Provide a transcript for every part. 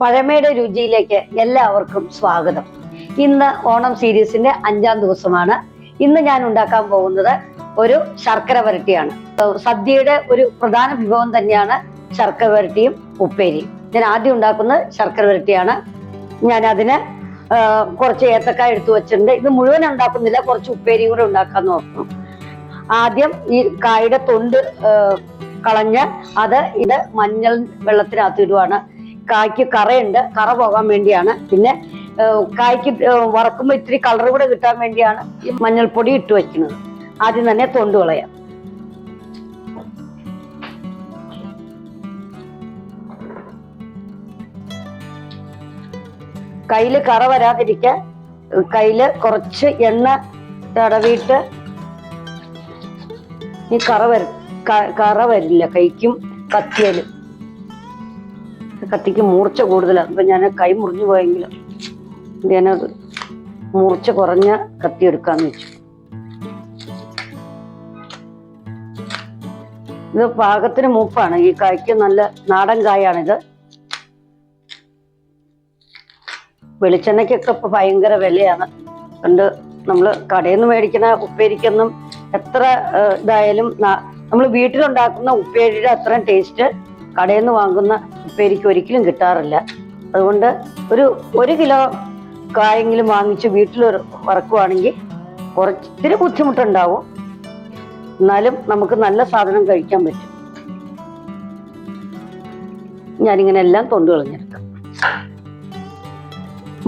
പഴമയുടെ രുചിയിലേക്ക് എല്ലാവർക്കും സ്വാഗതം. ഇന്ന് ഓണം സീരീസിന്റെ അഞ്ചാം ദിവസമാണ്. ഇന്ന് ഞാൻ ഉണ്ടാക്കാൻ പോകുന്നത് ഒരു ശർക്കര വരട്ടിയാണ്. സദ്യയുടെ ഒരു പ്രധാന വിഭവം തന്നെയാണ് ശർക്കര വരട്ടിയും ഉപ്പേരിയും. ഞാൻ ആദ്യം ഉണ്ടാക്കുന്നത് ശർക്കര വരട്ടിയാണ്. ഞാൻ അതിന് കുറച്ച് ഏത്തക്കായ എടുത്തു വെച്ചിട്ടുണ്ട്. ഇത് മുഴുവൻ ഉണ്ടാക്കുന്നില്ല കുറച്ച് ഉപ്പേരിയും കൂടെ ഉണ്ടാക്കാൻ നോക്കുന്നു ആദ്യം ഈ കായുടെ തൊണ്ട് കളഞ്ഞ് അത് ഇത് മഞ്ഞൾ വെള്ളത്തിനകത്ത് ഇടുവാണ്. കായ്ക്ക് കറയുണ്ട്. കറ പോകാൻ വേണ്ടിയാണ്. പിന്നെ കായ്ക്ക് വറക്കുമ്പോൾ ഇത്തിരി കളർ കൂടെ കിട്ടാൻ വേണ്ടിയാണ് ഈ മഞ്ഞൾപ്പൊടി ഇട്ട് വെക്കുന്നത്. ആദ്യം തന്നെ തൊണ്ട് കളയാം. കയ്യിൽ കറ വരാതിരിക്കാൻ കയ്യിൽ കുറച്ച് എണ്ണ തടവിയിട്ട് ഈ കറ വര കറ വരില്ല കൈക്കും കത്തിയാലും. കത്തിക്ക് മൂർച്ച കൂടുതലാണ് അപ്പൊ ഞാൻ കൈ മുറിഞ്ഞു പോയെങ്കിലും ഞാനത് മൂർച്ച കുറഞ്ഞ കത്തി എടുക്കാന്ന് വെച്ചു. ഇത് പാകത്തിന് മൂപ്പാണ്. ഈ കായ്ക്ക് നല്ല നാടൻ കായാണിത്. വെളിച്ചെണ്ണയ്ക്കൊക്കെ ഇപ്പൊ ഭയങ്കര വിലയാണ്. പണ്ട് നമ്മൾ കടയിൽ നിന്ന് മേടിക്കുന്ന ഉപ്പേരിക്കൊന്നും എത്ര ഇതായാലും നമ്മൾ വീട്ടിലുണ്ടാക്കുന്ന ഉപ്പേരിയുടെ അത്രയും ടേസ്റ്റ് കടയിൽ നിന്ന് വാങ്ങുന്ന ഉപ്പേരിക്ക് ഒരിക്കലും കിട്ടാറില്ല. അതുകൊണ്ട് ഒരു ഒരു കിലോ കായെങ്കിലും വാങ്ങിച്ച് വീട്ടിൽ വറക്കുവാണെങ്കിൽ കുറച്ച് ഇത്തിരി ബുദ്ധിമുട്ടുണ്ടാവും. എന്നാലും നമുക്ക് നല്ല സാധനം കഴിക്കാൻ പറ്റും. ഞാനിങ്ങനെ എല്ലാം തൊണ്ടു കളഞ്ഞെടുക്കാം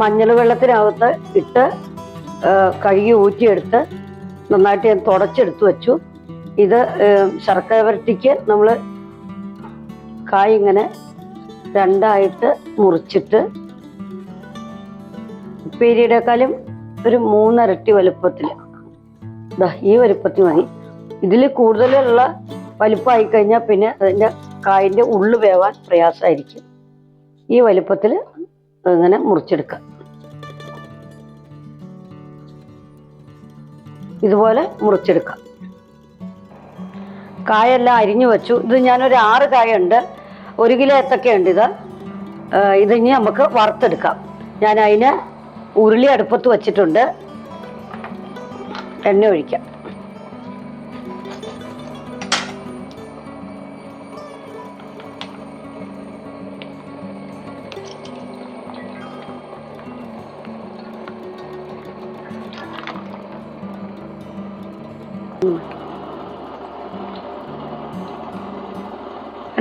മഞ്ഞൾ വെള്ളത്തിനകത്ത് ഇട്ട് കഴുകി ഊറ്റിയെടുത്ത് നന്നായിട്ട് ഞാൻ തുടച്ചെടുത്ത് വെച്ചു. ഇത് ശർക്കര വരട്ടിക്ക് നമ്മൾ കായ് ഇങ്ങനെ രണ്ടായിട്ട് മുറിച്ചിട്ട് ഉപ്പേരിയുടെക്കാളും ഒരു മൂന്നരട്ടി വലുപ്പത്തിൽ ഈ വലുപ്പത്തിൽ മതി. ഇതിൽ കൂടുതലുള്ള വലുപ്പമായി കഴിഞ്ഞാൽ പിന്നെ അതിന്റെ കായിന്റെ ഉള്ളു വേവാൻ പ്രയാസമായിരിക്കും. ഈ വലുപ്പത്തിൽ ഇങ്ങനെ മുറിച്ചെടുക്കാം. ഇതുപോലെ മുറിച്ചെടുക്കാം. കായെല്ലാം അരിഞ്ഞു വെച്ചു. ഇത് ഞാനൊരു ആറ് കായുണ്ട്. ഒരു കിലോ ഏത്തക്കയുണ്ട് ഇത്. ഇതിനി നമുക്ക് വറുത്തെടുക്കാം. ഞാൻ അതിന് ഉരുളി അടുപ്പത്ത് വച്ചിട്ടുണ്ട്. എണ്ണ ഒഴിക്കാം.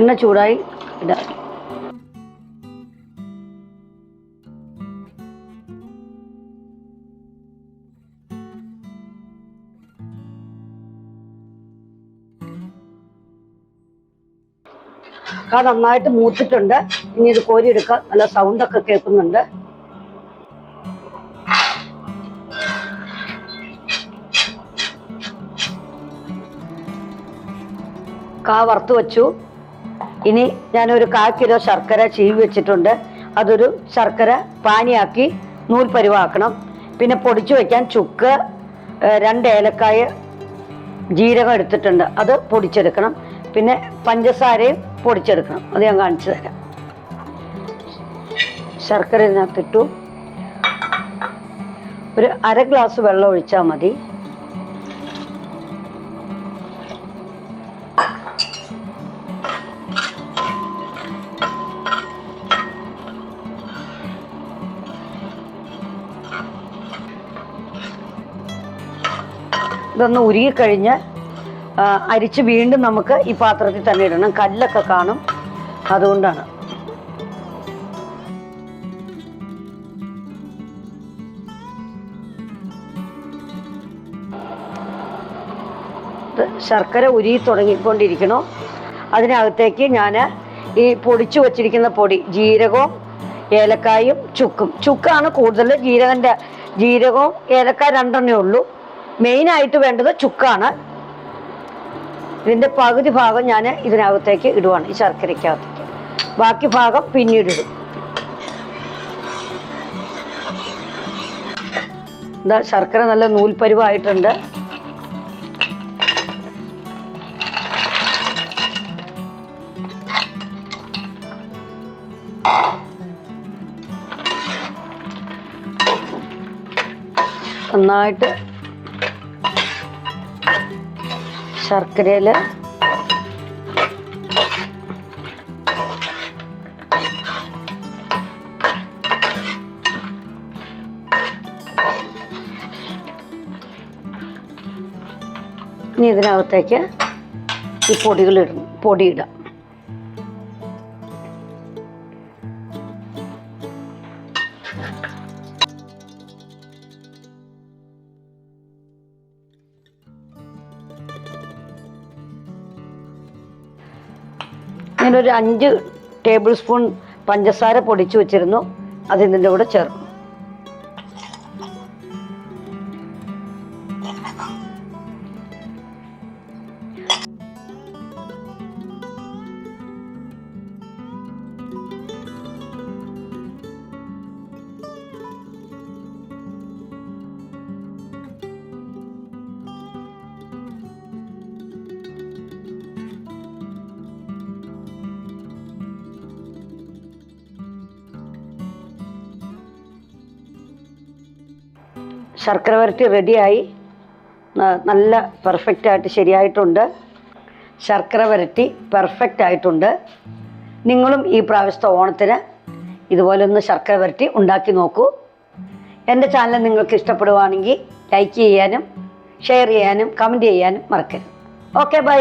എണ്ണ ചൂടായി. ഇടാം അത് നന്നായിട്ട് മൂത്തിട്ടുണ്ട് ഇനി ഇത് കോരിയെടുക്കാം നല്ല സൗണ്ട് ഒക്കെ കേൾക്കുന്നുണ്ട് കാ വറുത്ത് വെച്ചു ഇനി ഞാനൊരു കാൽ കിലോ ശർക്കര ചീവി വെച്ചിട്ടുണ്ട്. അതൊരു ശർക്കര പാനിയാക്കി നൂൽ പരുവാക്കണം. പിന്നെ പൊടിച്ചു വയ്ക്കാൻ ചുക്ക് രണ്ട് ഏലക്കായ ജീരകം എടുത്തിട്ടുണ്ട്. അത് പൊടിച്ചെടുക്കണം. പിന്നെ പഞ്ചസാരയും പൊടിച്ചെടുക്കണം. അത് ഞാൻ കാണിച്ചു തരാം. ശർക്കര ഇതിനകത്തിട്ടു. ഒരു അര ഗ്ലാസ് വെള്ളം ഒഴിച്ചാൽ മതി. ഇതൊന്ന് ഉരുകിക്കഴിഞ്ഞ് അരിച്ച് വീണ്ടും നമുക്ക് ഈ പാത്രത്തിൽ തന്നെ ഇടണം. കല്ലൊക്കെ കാണും. അതുകൊണ്ടാണ്. ശർക്കര ഉരുകി തുടങ്ങിക്കൊണ്ടിരിക്കണോ. അതിനകത്തേക്ക് ഞാൻ ഈ പൊടിച്ചു വച്ചിരിക്കുന്ന പൊടി ജീരകവും ഏലക്കായും ചുക്കും. ചുക്കാണ് കൂടുതൽ ജീരകന്റെ ജീരകവും ഏലക്കായ രണ്ടെണ്ണേ ഉള്ളൂ. മെയിനായിട്ട് വേണ്ടത് ചുക്കാണ്. ഇതിന്റെ പകുതി ഭാഗം ഞാൻ ഇതിനകത്തേക്ക് ഇടുവാണ് ഈ ശർക്കരക്കകത്തേക്ക് ബാക്കി ഭാഗം പിന്നീടിടും എന്താ ശർക്കര നല്ല നൂൽപ്പരിവായിട്ടുണ്ട്. നന്നായിട്ട് ശർക്കരയിൽ ഇനി ഇതിനകത്തേക്ക് ഈ പൊടികൾ ഇടും പൊടി ഇടാം. ഞാനൊരു അഞ്ച് ടേബിൾ സ്പൂൺ പഞ്ചസാര പൊടിച്ചു വെച്ചിരുന്നു. അത് ഇതിന്റെ കൂടെ ചേർക്കും. ശർക്കര വരട്ടി റെഡിയായി നല്ല പെർഫെക്റ്റ് ആയിട്ട് ശരിയായിട്ടുണ്ട്. ശർക്കര വരട്ടി പെർഫെക്റ്റ് ആയിട്ടുണ്ട്. നിങ്ങളും ഈ പ്രാവശ്യത്തെ ഓണത്തിന് ഇതുപോലെ ഒന്ന് ശർക്കര വരട്ടി ഉണ്ടാക്കി നോക്കൂ. എന്റെ ചാനൽ നിങ്ങൾക്ക് ഇഷ്ടപ്പെടുവാണെങ്കിൽ ലൈക്ക് ചെയ്യാനും ഷെയർ ചെയ്യാനും കമന്റ് ചെയ്യാനും മറക്കരുത്. Okay bye